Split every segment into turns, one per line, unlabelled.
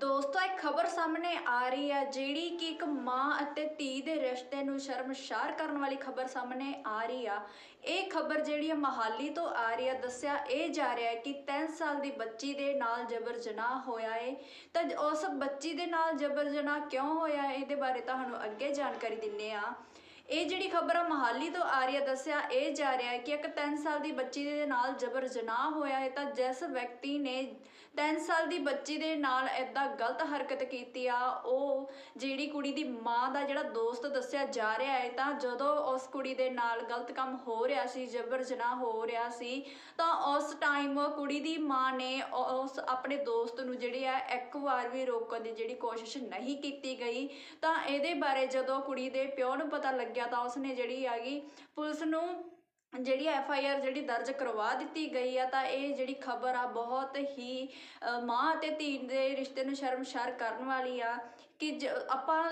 ਦੋਸਤੋ, ਇੱਕ ਖਬਰ ਸਾਹਮਣੇ ਆ ਰਹੀ ਹੈ, ਜਿਹੜੀ ਕਿ ਇੱਕ ਮਾਂ ਅਤੇ ਧੀ ਦੇ ਰਿਸ਼ਤੇ ਨੂੰ ਸ਼ਰਮਸ਼ਾਰ ਕਰਨ ਵਾਲੀ ਖਬਰ ਸਾਹਮਣੇ ਆ ਰਹੀ ਆ। ਇਹ ਖਬਰ ਜਿਹੜੀ ਹੈ, ਮਹਾਲੀ ਤੋਂ ਆ ਰਹੀ ਆ ਦੱਸਿਆ ਇਹ ਜਾ ਰਿਹਾ ਹੈ ਕਿ 3 ਸਾਲ ਦੀ ਬੱਚੀ ਦੇ ਨਾਲ ਜਬਰ ਜਨਾਹ ਹੋਇਆ ਹੈ ਤਾਂ ਉਸ ਬੱਚੀ ਦੇ ਨਾਲ ਜਬਰ ਜਨਾਹ ਕਿਉਂ ਹੋਇਆ ਹੈ ਇਹਦੇ ਬਾਰੇ ਤੁਹਾਨੂੰ ਅੱਗੇ ਜਾਣਕਾਰੀ ਦਿੰਨੇ ਆ। ਇਹ ਜਿਹੜੀ ਖਬਰ ਆ, ਮਹਾਲੀ ਤੋਂ ਆ ਰਹੀ ਹੈ ਦੱਸਿਆ ਇਹ ਜਾ ਰਿਹਾ ਹੈ ਕਿ ਇੱਕ 3 ਸਾਲ ਦੀ ਬੱਚੀ ਦੇ ਨਾਲ ਜਬਰ ਜਨਾਹ ਹੋਇਆ ਹੈ, ਤਾਂ ਜਿਸ ਵਿਅਕਤੀ ਨੇ 3 ਸਾਲ ਦੀ ਬੱਚੀ ਦੇ ਨਾਲ ਐਦਾਂ ਗਲਤ ਹਰਕਤ ਕੀਤੀ ਆ, ਉਹ ਜਿਹੜੀ ਕੁੜੀ ਦੀ ਮਾਂ ਦਾ ਜਿਹੜਾ ਦੋਸਤ ਦੱਸਿਆ ਜਾ ਰਿਹਾ ਹੈ, ਤਾਂ ਜਦੋਂ ਉਸ ਕੁੜੀ ਦੇ ਨਾਲ ਗਲਤ ਕੰਮ ਹੋ ਰਿਹਾ ਸੀ, ਜਬਰ ਜਨਾਹ ਹੋ ਰਿਹਾ ਸੀ, ਤਾਂ ਉਸ ਟਾਈਮ ਕੁੜੀ ਦੀ ਮਾਂ ਨੇ ਉਸ ਆਪਣੇ ਦੋਸਤ ਨੂੰ ਜਿਹੜੀ ਆ, ਇੱਕ ਵਾਰ ਵੀ ਰੋਕਣ ਦੀ ਜਿਹੜੀ ਕੋਸ਼ਿਸ਼ ਨਹੀਂ ਕੀਤੀ ਗਈ, ਤਾਂ ਇਹਦੇ ਬਾਰੇ ਜਦੋਂ ਕੁੜੀ ਦੇ ਪਿਓ ਨੂੰ ਪਤਾ ਲੱਗਿਆ ਤਾਂ ਉਸਨੇ ਜਿਹੜੀ ਹੈਗੀ ਪੁਲਿਸ ਨੂੰ ਜਿਹੜੀ ਐਫ ਆਈ ਆਰ ਜਿਹੜੀ ਦਰਜ ਕਰਵਾ ਦਿੱਤੀ ਗਈ ਆ, ਤਾਂ ਇਹ ਜਿਹੜੀ ਖਬਰ ਆ ਬਹੁਤ ਹੀ ਮਾਂ ਅਤੇ ਧੀ ਦੇ ਰਿਸ਼ਤੇ ਨੂੰ ਸ਼ਰਮਸ਼ਾਰ ਕਰਨ ਵਾਲੀ ਆ। ਕਿ ਆਪਾਂ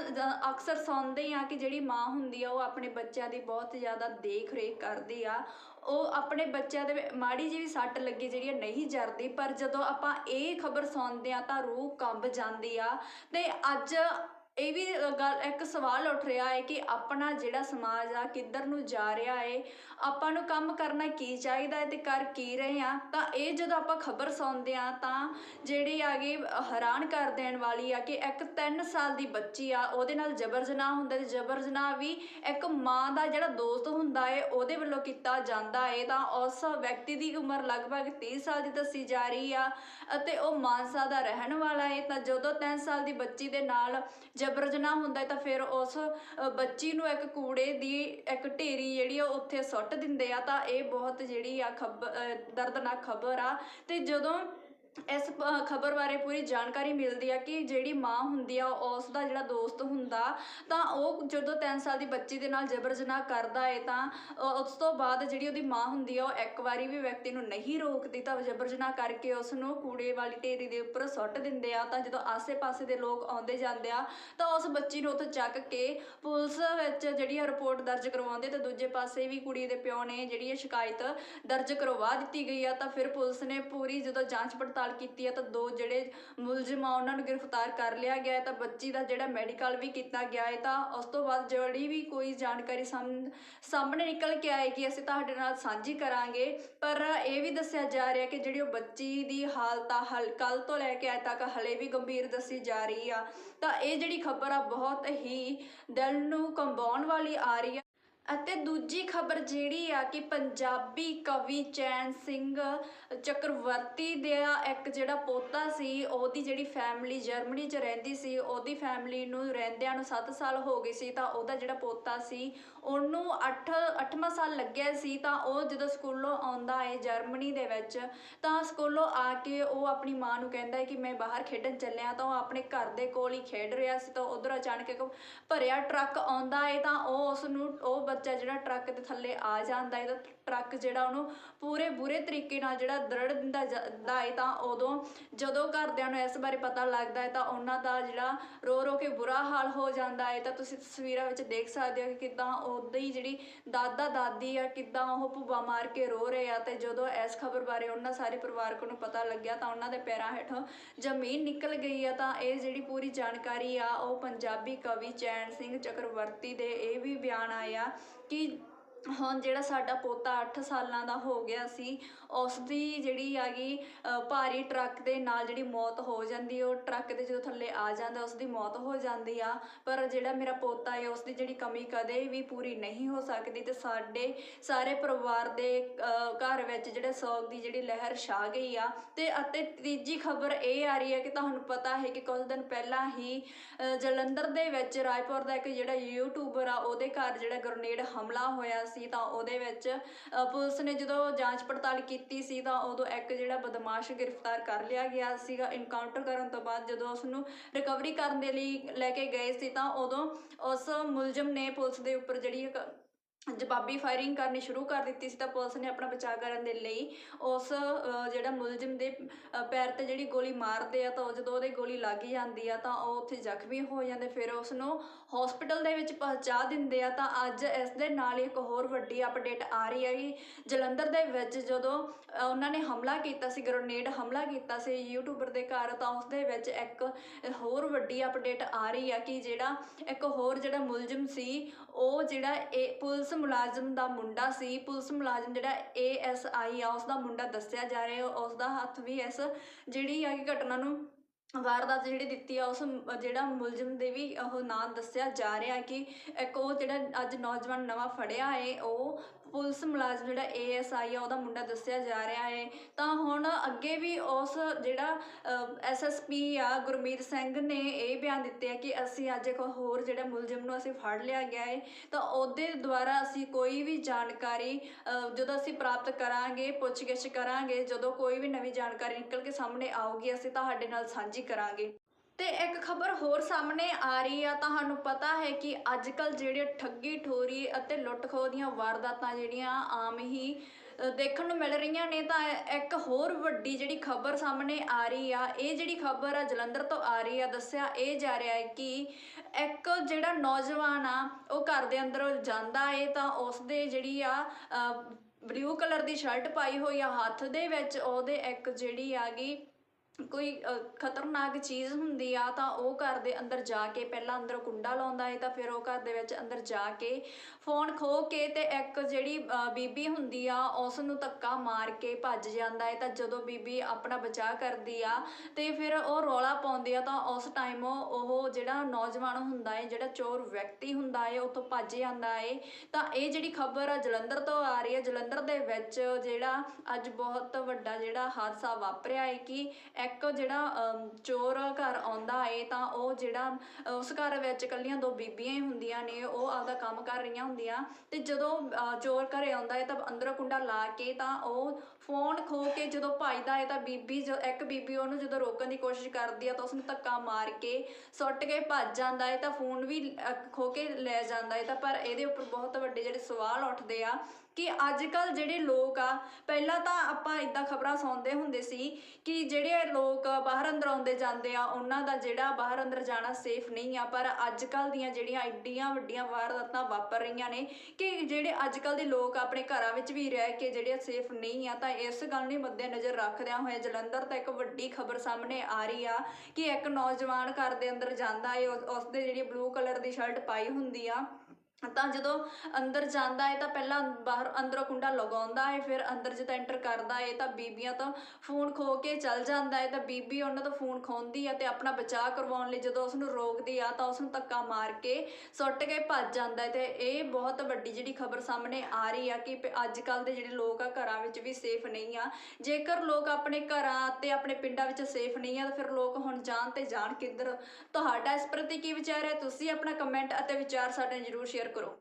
ਅਕਸਰ ਸੁਣਦੇ ਆ ਕਿ ਜਿਹੜੀ ਮਾਂ ਹੁੰਦੀ ਆ, ਉਹ ਆਪਣੇ ਬੱਚਿਆਂ ਦੀ ਬਹੁਤ ਜ਼ਿਆਦਾ ਦੇਖ ਰੇਖ ਕਰਦੀ ਆ। ਉਹ ਆਪਣੇ ਬੱਚਿਆਂ ਦੇ ਮਾੜੀ ਜਿਹੀ ਸੱਟ ਲੱਗੀ ਜਿਹੜੀ ਆ ਨਹੀਂ ਜਰਦੀ, ਪਰ ਜਦੋਂ ਆਪਾਂ ਇਹ ਖਬਰ ਸੁਣਦੇ ਆ ਤਾਂ ਰੂਹ ਕੰਬ ਜਾਂਦੀ ਆ। ਤੇ ਅੱਜ ਇਹ ਵੀ ਗੱਲ, ਇੱਕ ਸਵਾਲ ਉੱਠ ਰਿਹਾ ਹੈ ਕਿ ਆਪਣਾ ਜਿਹੜਾ ਸਮਾਜ ਆ, ਕਿੱਧਰ ਨੂੰ ਜਾ ਰਿਹਾ ਹੈ, ਆਪਾਂ ਨੂੰ ਕੰਮ ਕਰਨਾ ਕੀ ਚਾਹੀਦਾ ਹੈ ਤੇ ਕਰ ਕੀ ਰਹੇ ਆ ਤਾਂ ਇਹ ਜਦੋਂ ਆਪਾਂ ਖਬਰ ਸੁਣਦੇ ਆ ਤਾਂ ਜਿਹੜੀ ਆਗੇ ਹੈਰਾਨ ਕਰ ਦੇਣ ਵਾਲੀ ਆ ਕਿ ਇੱਕ 3 ਸਾਲ ਦੀ ਬੱਚੀ ਆ, ਉਹਦੇ ਨਾਲ ਜਬਰ ਜਨਾਹ ਹੁੰਦਾ ਤੇ ਜਬਰ ਜਨਾਹ ਵੀ ਇੱਕ ਮਾਂ ਦਾ ਜਿਹੜਾ ਦੋਸਤ ਹੁੰਦਾ ਹੈ, ਉਹਦੇ ਵੱਲੋਂ ਕੀਤਾ ਜਾਂਦਾ ਹੈ। ਤਾਂ ਉਸ ਵਿਅਕਤੀ ਦੀ ਉਮਰ ਲਗਭਗ 30 ਸਾਲ ਦੀ ਦੱਸੀ ਜਾ ਰਹੀ ਆ ਅਤੇ ਉਹ ਮਾਨਸਾ ਦਾ ਰਹਿਣ ਵਾਲਾ ਹੈ। ਤਾਂ ਜਦੋਂ 3 ਸਾਲ ਦੀ ਬੱਚੀ ਦੇ ਨਾਲ ਜਬਰ ਜਨਾਹ ਹੁੰਦਾ ਹੈ ਤਾਂ ਫਿਰ ਉਸ ਬੱਚੀ ਨੂੰ ਇੱਕ ਕੂੜੇ ਦੀ ਇੱਕ ਢੇਰੀ ਜਿਹੜੀ ਆ ਉੱਥੇ ਸੁੱਟ ਦਿੰਦੇ ਆ ਤਾਂ ਇਹ ਬਹੁਤ ਜਿਹੜੀ ਆ ਖਬਰ ਦਰਦਨਾਕ ਖਬਰ ਆ। ਤੇ ਜਦੋਂ ਇਸ ਖਬਰ ਬਾਰੇ ਪੂਰੀ ਜਾਣਕਾਰੀ ਮਿਲਦੀ ਆ ਕਿ ਜਿਹੜੀ ਮਾਂ ਹੁੰਦੀ ਆ, ਉਸ ਦਾ ਜਿਹੜਾ ਦੋਸਤ ਹੁੰਦਾ, ਤਾਂ ਉਹ ਜਦੋਂ 3 ਸਾਲ ਦੀ ਬੱਚੀ ਦੇ ਨਾਲ ਜਬਰ ਜਨਾਹ ਕਰਦਾ ਏ, ਤਾਂ ਉਸ ਤੋਂ ਬਾਅਦ ਜਿਹੜੀ ਉਹਦੀ ਮਾਂ ਹੁੰਦੀ ਆ, ਉਹ ਇੱਕ ਵਾਰੀ ਵੀ ਵਿਅਕਤੀ ਨੂੰ ਨਹੀਂ ਰੋਕਦੀ, ਤਾਂ ਜਬਰ ਜਨਾਹ ਕਰਕੇ ਉਸ ਨੂੰ ਕੂੜੇ ਵਾਲੀ ਢੇਰੀ ਦੇ ਉੱਪਰ ਸੁੱਟ ਦਿੰਦੇ ਆ, ਤਾਂ ਜਦੋਂ ਆਸੇ-ਪਾਸੇ ਦੇ ਲੋਕ ਆਉਂਦੇ ਜਾਂਦੇ ਆ, ਤਾਂ ਉਸ ਬੱਚੀ ਨੂੰ ਉੱਥੋਂ ਚੱਕ ਕੇ ਪੁਲਿਸ ਵਿੱਚ ਜਿਹੜੀ ਆ ਰਿਪੋਰਟ ਦਰਜ ਕਰਵਾਉਂਦੇ, ਤੇ ਦੂਜੇ ਪਾਸੇ ਵੀ ਕੁੜੀ ਦੇ ਪਿਓ ਨੇ ਜਿਹੜੀ ਇਹ ਸ਼ਿਕਾਇਤ ਦਰਜ ਕਰਵਾ ਦਿੱਤੀ ਗਈ ਆ, ਤਾਂ ਫਿਰ ਪੁਲਿਸ ਨੇ ਪੂਰੀ ਜਦੋਂ ਜਾਂਚ ਪੜਤਾਲ ਕੀਤੀ ਆ ਤਾਂ ਦੋ ਜਿਹੜੇ ਮੁਲਜ਼ਮ ਆ, ਉਹਨਾਂ ਨੂੰ ਗ੍ਰਿਫਤਾਰ ਕਰ ਲਿਆ ਗਿਆ ਹੈ। ਤਾਂ ਬੱਚੀ ਦਾ ਜਿਹੜਾ ਮੈਡੀਕਲ ਵੀ ਕੀਤਾ ਗਿਆ ਹੈ, ਤਾਂ ਉਸ ਤੋਂ ਬਾਅਦ ਜਿਹੜੀ ਵੀ ਕੋਈ ਜਾਣਕਾਰੀ ਸਾਹਮਣੇ ਨਿਕਲ ਕੇ ਆਏਗੀ, ਅਸੀਂ ਤੁਹਾਡੇ ਨਾਲ ਸਾਂਝੀ ਕਰਾਂਗੇ। ਪਰ ਇਹ ਵੀ ਦੱਸਿਆ ਜਾ ਰਿਹਾ ਕਿ ਜਿਹੜੀ ਉਹ ਬੱਚੀ ਦੀ ਹਾਲਤ ਆ ਹਲ ਕੱਲ ਤੋਂ ਲੈ ਕੇ ਅੱਜ ਤੱਕ ਹਲੇ ਵੀ ਗੰਭੀਰ ਦੱਸੀ ਜਾ ਰਹੀ ਆ। ਤਾਂ ਇਹ ਜਿਹੜੀ ਖਬਰ ਆ, ਬਹੁਤ ਹੀ ਦਿਲ ਨੂੰ ਕੰਬਾਉਣ ਵਾਲੀ ਆ ਰਹੀ ਆ। ਅਤੇ ਦੂਜੀ ਖਬਰ ਜਿਹੜੀ ਆ ਕਿ ਪੰਜਾਬੀ ਕਵੀ ਚੈਨ ਸਿੰਘ ਚੱਕਰਵਰਤੀ ਦਾ ਇੱਕ ਜਿਹੜਾ ਪੋਤਾ ਸੀ, ਉਹਦੀ ਜਿਹੜੀ ਫੈਮਿਲੀ ਜਰਮਨੀ 'ਚ ਰਹਿੰਦੀ ਸੀ, ਉਹਦੀ ਫੈਮਿਲੀ ਨੂੰ ਰਹਿੰਦਿਆਂ ਨੂੰ 7 ਸਾਲ ਹੋ ਗਏ ਸੀ, ਤਾਂ ਉਹਦਾ ਜਿਹੜਾ ਪੋਤਾ ਸੀ, ਉਹਨੂੰ 8 8ਵਾਂ ਸਾਲ ਲੱਗਿਆ ਸੀ, ਤਾਂ ਉਹ ਜਦੋਂ ਸਕੂਲੋਂ ਆਉਂਦਾ ਹੈ ਜਰਮਨੀ ਦੇ ਵਿੱਚ, ਤਾਂ ਸਕੂਲੋਂ ਆ ਕੇ ਉਹ ਆਪਣੀ ਮਾਂ ਨੂੰ ਕਹਿੰਦਾ ਹੈ ਕਿ ਮੈਂ ਬਾਹਰ ਖੇਡਣ ਚੱਲਿਆ, ਤਾਂ ਉਹ ਆਪਣੇ ਘਰ ਦੇ ਕੋਲ ਹੀ ਖੇਡ ਰਿਹਾ ਸੀ, ਤਾਂ ਉਧਰ ਅਚਾਨਕ ਇੱਕ ਭਰਿਆ ਟਰੱਕ ਆਉਂਦਾ ਹੈ, ਤਾਂ ਉਹ ਉਸ ਨੂੰ ਉਹ ਬੱਚਾ ਜਿਹੜਾ ਟਰੱਕ ਦੇ ਥੱਲੇ ਆ ਜਾਂਦਾ ਹੈ ਤਾਂ ਟਰੱਕ ਜਿਹੜਾ ਉਹਨੂੰ ਪੂਰੇ ਬੁਰੇ ਤਰੀਕੇ ਨਾਲ ਜਿਹੜਾ ਦਰੜ ਦਿੰਦਾ ਜਾਂਦਾ ਹੈ ਤਾਂ ਉਦੋਂ ਜਦੋਂ ਘਰਦਿਆਂ ਨੂੰ ਇਸ ਬਾਰੇ ਪਤਾ ਲੱਗਦਾ ਹੈ ਤਾਂ ਉਹਨਾਂ ਦਾ ਜਿਹੜਾ ਰੋ ਰੋ ਕੇ ਬੁਰਾ ਹਾਲ ਹੋ ਜਾਂਦਾ ਹੈ ਤਾਂ ਤੁਸੀਂ ਤਸਵੀਰਾਂ ਵਿੱਚ ਦੇਖ ਸਕਦੇ ਹੋ ਕਿ ਕਿਦਾਂ ਉਦਾਂ ਹੀ ਜਿਹੜੀ ਦਾਦਾ ਦਾਦੀ ਆ, ਕਿਦਾਂ ਉਹ ਭੁੱਬਾ ਮਾਰ ਕੇ ਰੋ ਰਹੇ ਆ ਤੇ ਜਦੋਂ ਇਸ ਖਬਰ ਬਾਰੇ ਉਹਨਾਂ ਸਾਰੇ ਪਰਿਵਾਰਕ ਨੂੰ ਪਤਾ ਲੱਗਿਆ ਤਾਂ ਉਹਨਾਂ ਦੇ ਪੈਰਾਂ ਹੇਠੋਂ ਜ਼ਮੀਨ ਨਿਕਲ ਗਈ ਆ। ਤਾਂ ਇਹ ਜਿਹੜੀ ਪੂਰੀ ਜਾਣਕਾਰੀ ਆ, ਉਹ ਪੰਜਾਬੀ ਕਵੀ ਚੈਨ ਸਿੰਘ ਚਕਰਵਰਤੀ ਦੇ ਇਹ ਵੀ ਬਿਆਨ ਆਇਆ ਕਿ ਹੁਣ ਜਿਹੜਾ ਸਾਡਾ ਪੋਤਾ 8 ਸਾਲਾਂ ਦਾ ਹੋ ਗਿਆ ਸੀ ਉਸ ਦੀ ਜਿਹੜੀ ਹੈਗੀ ਅ, ਭਾਰੀ ਟਰੱਕ ਦੇ ਨਾਲ ਜਿਹੜੀ ਮੌਤ ਹੋ ਜਾਂਦੀ ਉਹ ਟਰੱਕ ਦੇ ਜਦੋਂ ਥੱਲੇ ਆ ਜਾਂਦਾ ਉਸ ਦੀ ਮੌਤ ਹੋ ਜਾਂਦੀ ਆ। ਪਰ ਜਿਹੜਾ ਮੇਰਾ ਪੋਤਾ ਹੈ ਉਸ ਦੀ ਜਿਹੜੀ ਕਮੀ ਕਦੇ ਵੀ ਪੂਰੀ ਨਹੀਂ ਹੋ ਸਕਦੀ ਤੇ ਸਾਡੇ ਸਾਰੇ ਪਰਿਵਾਰ ਦੇ ਘਰ ਵਿੱਚ ਜਿਹੜੇ ਸੋਗ ਦੀ ਜਿਹੜੀ ਲਹਿਰ ਛਾ ਗਈ ਆ। ਤੇ ਅਤੇ ਤੀਜੀ ਖਬਰ ਇਹ ਆ ਰਹੀ ਹੈ ਕਿ ਤੁਹਾਨੂੰ ਪਤਾ ਹੈ ਕਿ ਕੁਝ ਦਿਨ ਪਹਿਲਾਂ ਹੀ ਜਲੰਧਰ ਦੇ ਵਿੱਚ ਰਾਏਪੁਰ ਦਾ ਇੱਕ ਜਿਹੜਾ ਯੂਟਿਊਬਰ ਆ ਉਹਦੇ ਘਰ ਜਿਹੜਾ ਗ੍ਰਨੇਡ ਹਮਲਾ ਹੋਇਆ ਸੀ ਤਾਂ ਉਹਦੇ ਵਿੱਚ ਪੁਲਿਸ ਨੇ ਜਦੋਂ ਜਾਂਚ ਪੜਤਾਲ ਕੀਤੀ ਸੀ ਤਾਂ ਉਦੋਂ ਇੱਕ ਜਿਹੜਾ ਬਦਮਾਸ਼ ਗ੍ਰਿਫਤਾਰ ਕਰ ਲਿਆ ਗਿਆ ਸੀਗਾ। ਇਨਕਾਊਂਟਰ ਕਰਨ ਤੋਂ ਬਾਅਦ ਜਦੋਂ ਉਸ ਨੂੰ ਰਿਕਵਰੀ ਕਰਨ ਦੇ ਲਈ ਲੈ ਕੇ ਗਏ ਸੀ ਤਾਂ ਉਦੋਂ ਉਸ ਮੁਲਜ਼ਮ ਨੇ ਪੁਲਿਸ ਦੇ ਉੱਪਰ ਜਿਹੜੀ ਜਵਾਬੀ ਫਾਇਰਿੰਗ ਕਰਨੀ ਸ਼ੁਰੂ ਕਰ ਦਿੱਤੀ ਸੀ ਤਾਂ ਪੁਲਿਸ ਨੇ ਆਪਣਾ ਬਚਾਅ ਕਰਨ ਦੇ ਲਈ ਉਸ ਜਿਹੜਾ ਮੁਲਜ਼ਮ ਦੇ ਪੈਰ ਤੇ ਜਿਹੜੀ ਗੋਲੀ ਮਾਰਦੇ ਆ ਤਾਂ ਉਹ ਜਦੋਂ ਉਹਦੇ ਗੋਲੀ ਲੱਗ ਜਾਂਦੀ ਆ ਤਾਂ ਉਹ ਉੱਥੇ ਜ਼ਖਮੀ ਹੋ ਜਾਂਦੇ, ਫਿਰ ਉਸ ਨੂੰ ਹਸਪੀਟਲ ਦੇ ਵਿੱਚ ਪਹੁੰਚਾ ਦਿੰਦੇ ਆ ਤਾਂ ਅੱਜ ਇਸ ਦੇ ਨਾਲ ਇੱਕ ਹੋਰ ਵੱਡੀ ਅਪਡੇਟ ਆ ਰਹੀ ਹੈ ਕਿ ਜਲੰਧਰ ਦੇ ਵਿੱਚ ਜਦੋਂ ਉਹਨਾਂ ਨੇ ਹਮਲਾ ਕੀਤਾ ਸੀ ਗ੍ਰੇਨੇਡ ਹਮਲਾ ਕੀਤਾ ਸੀ ਯੂਟਿਊਬਰ ਦੇ ਘਰ ਤਾਂ ਉਸ ਦੇ ਵਿੱਚ ਇੱਕ ਹੋਰ ਵੱਡੀ ਅਪਡੇਟ ਆ ਰਹੀ ਆ ਕਿ ਜਿਹੜਾ ਇੱਕ ਹੋਰ ਜਿਹੜਾ ਮੁਲਜ਼ਮ ਸੀ ਉਹ ਜਿਹੜਾ ਇਹ ਪੁਲਿਸ ਮੁਲਾਜ਼ਮ ਦਾ ਮੁੰਡਾ ਸੀ, ਪੁਲਿਸ ਮੁਲਾਜ਼ਮ ਜਿਹੜਾ ਏਐਸਆਈ ਆ ਉਸ ਦਾ ਮੁੰਡਾ ਦੱਸਿਆ ਜਾ ਰਿਹਾ ਉਸ ਦਾ ਹੱਥ ਵੀ ਇਸ ਜਿਹੜੀ ਆ ਘਟਨਾ ਨੂੰ ਵਾਰਦਾਤ ਜਿਹੜੀ ਦਿੱਤੀ ਆ, ਉਸ ਜਿਹੜਾ ਮੁਲਜ਼ਮ ਦੇ ਵੀ ਉਹ ਨਾਂ ਦੱਸਿਆ ਜਾ ਰਿਹਾ ਕਿ ਇੱਕ ਉਹ ਜਿਹੜਾ ਅੱਜ ਨੌਜਵਾਨ ਨਵਾਂ ਫੜਿਆ ਏ, ਉਹ ਪੁਲਿਸ ਮੁਲਾਜ਼ਮ ਜਿਹੜਾ ਏਐਸਆਈ ਆ, ਉਹਦਾ ਮੁੰਡਾ ਦੱਸਿਆ ਜਾ ਰਿਹਾ ਹੈ। ਤਾਂ ਹੁਣ ਅੱਗੇ ਵੀ ਉਸ ਜਿਹੜਾ ਐਸਐਸਪੀ ਆ, ਗੁਰਮੀਤ ਸਿੰਘ ਨੇ ਇਹ ਬਿਆਨ ਦਿੱਤੇ ਆ ਕਿ ਅਸੀਂ ਅੱਜ ਇੱਕ ਹੋਰ ਜਿਹੜਾ ਮੁਲਜ਼ਮ ਨੂੰ ਅਸੀਂ ਫੜ ਲਿਆ ਗਿਆ ਹੈ ਤਾਂ ਉਹਦੇ ਦੁਆਰਾ ਅਸੀਂ ਕੋਈ ਵੀ ਜਾਣਕਾਰੀ ਜਦੋਂ ਅਸੀਂ ਪ੍ਰਾਪਤ ਕਰਾਂਗੇ, ਪੁੱਛਗਿੱਛ ਕਰਾਂਗੇ, ਜਦੋਂ ਕੋਈ ਵੀ ਨਵੀਂ ਜਾਣਕਾਰੀ ਨਿਕਲ ਕੇ ਸਾਹਮਣੇ ਆਊਗੀ, ਅਸੀਂ ਤੁਹਾਡੇ ਨਾਲ ਸਾਂਝੀ ਕਰਾਂਗੇ। ਤੇ ਇੱਕ ਖਬਰ ਹੋਰ ਸਾਹਮਣੇ ਆ ਰਹੀ ਆ, ਤੁਹਾਨੂੰ ਪਤਾ ਹੈ ਕਿ ਅੱਜ ਕੱਲ ਜਿਹੜੇ ਠੱਗੀ ਠੋਰੀ ਅਤੇ ਲੁੱਟ ਖੋਹ ਦੀਆਂ ਵਾਰਦਾਤਾਂ ਜਿਹੜੀਆਂ ਆਮ ਹੀ ਦੇਖਣ ਨੂੰ ਮਿਲ ਰਹੀਆਂ ਨੇ, ਤਾਂ ਇੱਕ ਹੋਰ ਵੱਡੀ ਜਿਹੜੀ ਖਬਰ ਸਾਹਮਣੇ ਆ ਰਹੀ ਆ, ਇਹ ਜਿਹੜੀ ਖਬਰ ਆ ਜਲੰਧਰ ਤੋਂ ਆ ਰਹੀ ਆ, ਦੱਸਿਆ ਇਹ ਜਾ ਰਿਹਾ ਹੈ ਕਿ ਇੱਕ ਜਿਹੜਾ ਨੌਜਵਾਨ ਆ, ਉਹ ਘਰ ਦੇ ਅੰਦਰ ਜਾਂਦਾ ਏ, ਤਾਂ ਉਸ ਦੇ ਜਿਹੜੀ ਆ ਬਲੂ ਕਲਰ ਦੀ ਸ਼ਰਟ ਪਾਈ ਹੋਈ ਆ, ਹੱਥ ਦੇ ਵਿੱਚ ਉਹਦੇ ਇੱਕ ਜਿਹੜੀ ਆ ਆਗੀ ਕੋਈ ਖਤਰਨਾਕ ਚੀਜ਼ ਹੁੰਦੀ ਆ ਤਾਂ ਉਹ ਘਰ ਦੇ ਅੰਦਰ ਜਾ ਕੇ ਪਹਿਲਾਂ ਅੰਦਰ ਕੁੰਡਾ ਲਾਉਂਦਾ ਏ ਤਾਂ ਫਿਰ ਉਹ ਘਰ ਦੇ ਵਿੱਚ ਅੰਦਰ ਜਾ ਕੇ ਫੋਨ ਖੋ ਕੇ ਤੇ ਇੱਕ ਜਿਹੜੀ ਬੀਬੀ ਹੁੰਦੀ ਆ ਉਸ ਨੂੰ ਧੱਕਾ ਮਾਰ ਕੇ ਭੱਜ ਜਾਂਦਾ ਹੈ ਤਾਂ ਜਦੋਂ ਬੀਬੀ ਆਪਣਾ ਬਚਾਅ ਕਰਦੀ ਆ ਤੇ ਫਿਰ ਉਹ ਰੌਲਾ ਪਾਉਂਦੀ ਆ ਤਾਂ ਉਸ ਟਾਈਮ ਉਹ ਜਿਹੜਾ ਨੌਜਵਾਨ ਹੁੰਦਾ ਹੈ ਜਿਹੜਾ ਚੋਰ ਵਿਅਕਤੀ ਹੁੰਦਾ ਹੈ ਉੱਥੋਂ ਭੱਜ ਜਾਂਦਾ ਏ। ਤਾਂ ਇਹ ਜਿਹੜੀ ਖਬਰ ਆ ਜਲੰਧਰ ਤੋਂ ਆ ਰਹੀ ਹੈ ਜਲੰਧਰ ਦੇ ਵਿੱਚ ਜਿਹੜਾ ਅੱਜ ਬਹੁਤ ਵੱਡਾ ਜਿਹੜਾ ਹਾਦਸਾ ਵਾਪਰਿਆ ਹੈ ਕਿ ਇੱਕ ਜਿਹੜਾ ਚੋਰ ਘਰ ਆਉਂਦਾ ਏ, ਤਾਂ ਉਹ ਜਿਹੜਾ ਉਸ ਘਰ ਵਿੱਚ ਇਕੱਲੀਆਂ ਦੋ ਬੀਬੀਆਂ ਹੀ ਹੁੰਦੀਆਂ ਨੇ, ਉਹ ਆਪਦਾ ਕੰਮ ਕਰ ਰਹੀਆਂ ਹੁੰਦੀਆਂ। ਤੇ ਜਦੋਂ ਚੋਰ ਘਰੇ ਆਉਂਦਾ ਏ, ਤਾਂ ਅੰਦਰੋਂ ਕੁੰਡਾ ਲਾ ਕੇ, ਤਾਂ ਉਹ ਫੋਨ ਖੋ ਕੇ ਜਦੋਂ ਭੱਜਦਾ ਏ, ਤਾਂ ਬੀਬੀ ਇੱਕ ਬੀਬੀ ਉਹਨੂੰ ਜਦੋਂ ਰੋਕਣ ਦੀ ਕੋਸ਼ਿਸ਼ ਕਰਦੀ ਆ, ਤਾਂ ਉਸਨੂੰ ਧੱਕਾ ਮਾਰ ਕੇ ਸੁੱਟ ਕੇ ਭੱਜ ਜਾਂਦਾ ਏ, ਤਾਂ ਫੋਨ ਵੀ ਖੋ ਕੇ ਲੈ ਜਾਂਦਾ ਏ, ਤਾਂ ਪਰ ਇਹਦੇ ਉੱਪਰ ਬਹੁਤ ਵੱਡੇ ਜਿਹੜੇ ਸਵਾਲ ਉੱਠਦੇ ਆ। ਕਿ ਅੱਜ ਕੱਲ ਜਿਹੜੇ ਲੋਕ ਆ, ਪਹਿਲਾਂ ਤਾਂ ਆਪਾਂ ਇਦਾਂ ਖਬਰਾਂ ਸੁਣਦੇ ਹੁੰਦੇ ਸੀ ਕਿ ਜਿਹੜੇ ਲੋਕ ਬਾਹਰ ਅੰਦਰ ਆਉਂਦੇ ਜਾਂਦੇ ਆ, ਉਹਨਾਂ ਦਾ ਜਿਹੜਾ ਬਾਹਰ ਅੰਦਰ ਜਾਣਾ ਸੇਫ ਨਹੀਂ ਆ, ਪਰ ਅੱਜ ਕੱਲ ਦੀਆਂ ਜਿਹੜੀਆਂ ਐਡੀਆਂ ਵੱਡੀਆਂ ਵਾਰਦਾਤਾਂ ਵਾਪਰ ਰਹੀਆਂ ਨੇ ਕਿ ਜਿਹੜੇ ਅੱਜ ਕੱਲ ਦੇ ਲੋਕ ਆਪਣੇ ਘਰਾਂ ਵਿੱਚ ਵੀ ਰਹਿ ਕੇ ਜਿਹੜੇ ਸੇਫ ਨਹੀਂ ਆ, ਤਾਂ ਇਸ ਗੱਲ ਨੂੰ ਮੱਦੇ ਨਜ਼ਰ ਰੱਖਦਿਆਂ ਹੋਏ ਜਲੰਧਰ ਤੋਂ ਇੱਕ ਵੱਡੀ ਖਬਰ ਸਾਹਮਣੇ ਆ ਰਹੀ ਆ ਕਿ ਇੱਕ ਨੌਜਵਾਨ ਘਰ ਦੇ ਅੰਦਰ ਜਾਂਦਾ ਏ, ਉਸ ਉਸਦੇ ਜਿਹੜੀ ਬਲੂ ਕਲਰ ਦੀ ਸ਼ਰਟ ਪਾਈ ਹੁੰਦੀ ਆ। ਤਾਂ ਜਦੋਂ ਅੰਦਰ ਜਾਂਦਾ ਹੈ ਤਾਂ ਪਹਿਲਾਂ ਬਾਹਰ ਅੰਦਰੋਂ ਕੁੰਡਾ ਲਗਾਉਂਦਾ ਹੈ ਫਿਰ ਅੰਦਰ ਜਦੋਂ ਐਂਟਰ ਕਰਦਾ ਹੈ ਤਾਂ ਬੀਬੀਆਂ ਤੋਂ ਫੋਨ ਖੋ ਕੇ ਚੱਲ ਜਾਂਦਾ ਹੈ ਤਾਂ ਬੀਬੀ ਉਹਨਾਂ ਤੋਂ ਫੋਨ ਖੋਂਦੀ ਹੈ ਤੇ ਆਪਣਾ ਬਚਾਅ ਕਰਵਾਉਣ ਲਈ ਜਦੋਂ ਉਸ ਨੂੰ ਰੋਕਦੀ ਆ ਤਾਂ ਉਸ ਨੂੰ ਧੱਕਾ ਮਾਰ ਕੇ ਸੁੱਟ ਕੇ ਭੱਜ ਜਾਂਦਾ ਹੈ ਤੇ ਇਹ ਬਹੁਤ ਵੱਡੀ ਜਿਹੜੀ ਖਬਰ ਸਾਹਮਣੇ ਆ ਰਹੀ ਆ ਕਿ ਪ- ਅੱਜ ਕੱਲ ਦੇ ਜਿਹੜੇ ਲੋਕ ਆ ਘਰਾਂ ਵਿੱਚ ਵੀ ਸੇਫ ਨਹੀਂ ਆ। ਜੇਕਰ ਲੋਕ ਆਪਣੇ ਘਰਾਂ ਤੇ ਆਪਣੇ ਪਿੰਡਾਂ ਵਿੱਚ ਸੇਫ ਨਹੀਂ ਆ ਤਾਂ ਫਿਰ ਲੋਕ ਹੁਣ ਜਾਣ ਤੇ ਜਾਣ ਕਿੱਧਰ? ਤੁਹਾਡਾ ਇਸ ਪ੍ਰਤੀ ਕੀ ਵਿਚਾਰ ਹੈ? ਤੁਸੀਂ ਆਪਣਾ ਕਮੈਂਟ ਅਤੇ ਵਿਚਾਰ ਸਾਡੇ ਨਾਲ ਜਰੂਰ ਸ਼ੇਅਰ ਕਰੋ